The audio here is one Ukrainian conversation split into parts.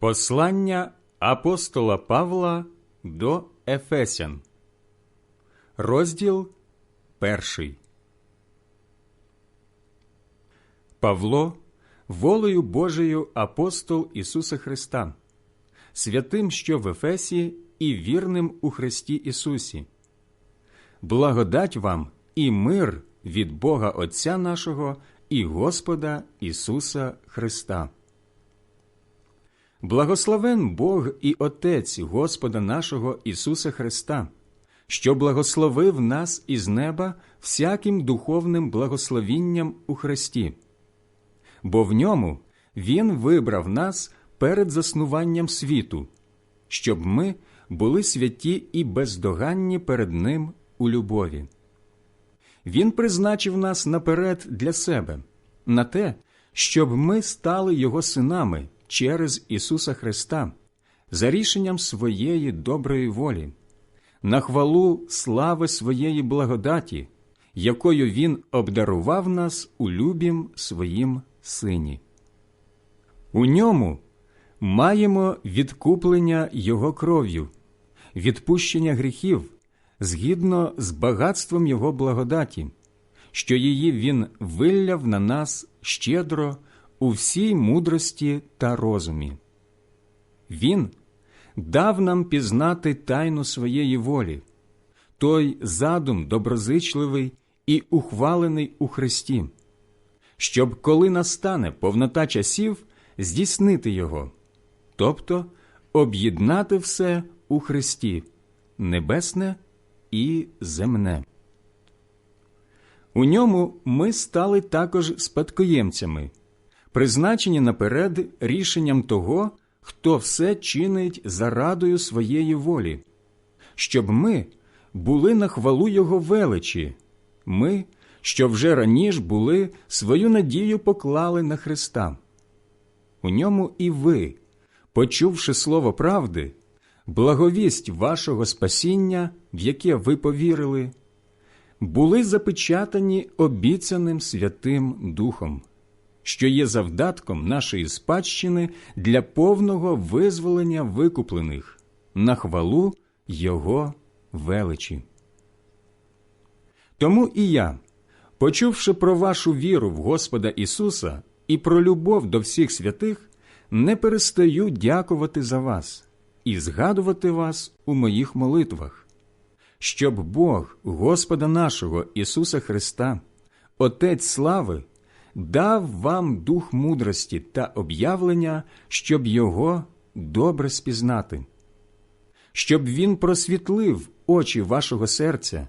Послання апостола Павла до Ефесян, розділ перший. Павло, волею Божою апостол Ісуса Христа, святим, що в Ефесі, і вірним у Христі Ісусі. Благодать вам і мир від Бога Отця нашого і Господа Ісуса Христа. Благословен Бог і Отець Господа нашого Ісуса Христа, що благословив нас із неба всяким духовним благословінням у Христі, бо в ньому Він вибрав нас перед заснуванням світу, щоб ми були святі і бездоганні перед Ним у любові. Він призначив нас наперед для себе, на те, щоб ми стали Його синами через Ісуса Христа за рішенням своєї доброї волі, на хвалу слави своєї благодаті, якою Він обдарував нас у любім своїм Сині. У ньому маємо відкуплення Його кров'ю, відпущення гріхів згідно з багатством Його благодаті, що її Він вилляв на нас щедро у всій мудрості та розумі. Він дав нам пізнати тайну своєї волі, той задум доброзичливий і ухвалений у Христі, щоб, коли настане повнота часів, здійснити його, тобто об'єднати все у Христі, небесне і земне. У ньому ми стали також спадкоємцями, призначені наперед рішенням того, хто все чинить за радою своєї волі, щоб ми були на хвалу Його величі, ми, що вже раніше були, свою надію поклали на Христа. У ньому і ви, почувши слово правди, благовість вашого спасіння, в яке ви повірили, були запечатані обіцяним Святим Духом, що є завдатком нашої спадщини для повного визволення викуплених на хвалу Його величі. Тому і я, почувши про вашу віру в Господа Ісуса і про любов до всіх святих, не перестаю дякувати за вас і згадувати вас у моїх молитвах, щоб Бог Господа нашого Ісуса Христа, Отець слави, дав вам дух мудрості та об'явлення, щоб Його добре спізнати, щоб Він просвітлив очі вашого серця,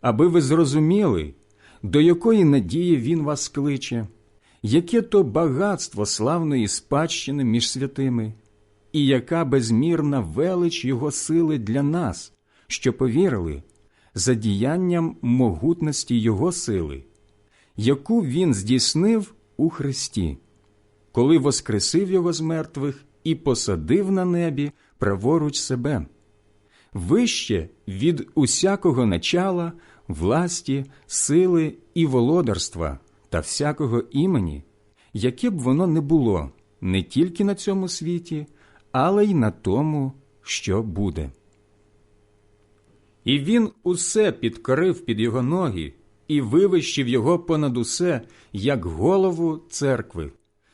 аби ви зрозуміли, до якої надії Він вас кличе, яке то багатство славної спадщини між святими, і яка безмірна велич Його сили для нас, що повірили, за діянням могутності Його сили, яку Він здійснив у Христі, коли воскресив Його з мертвих і посадив на небі праворуч себе, вище від усякого начала, власті, сили і володарства та всякого імені, яке б воно не було не тільки на цьому світі, але й на тому, що буде. І він усе підкорив під його ноги і вивищив його понад усе, як голову церкви,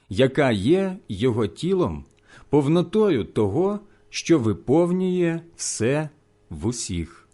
яка є його тілом, повнотою того, що виповнює все в усіх.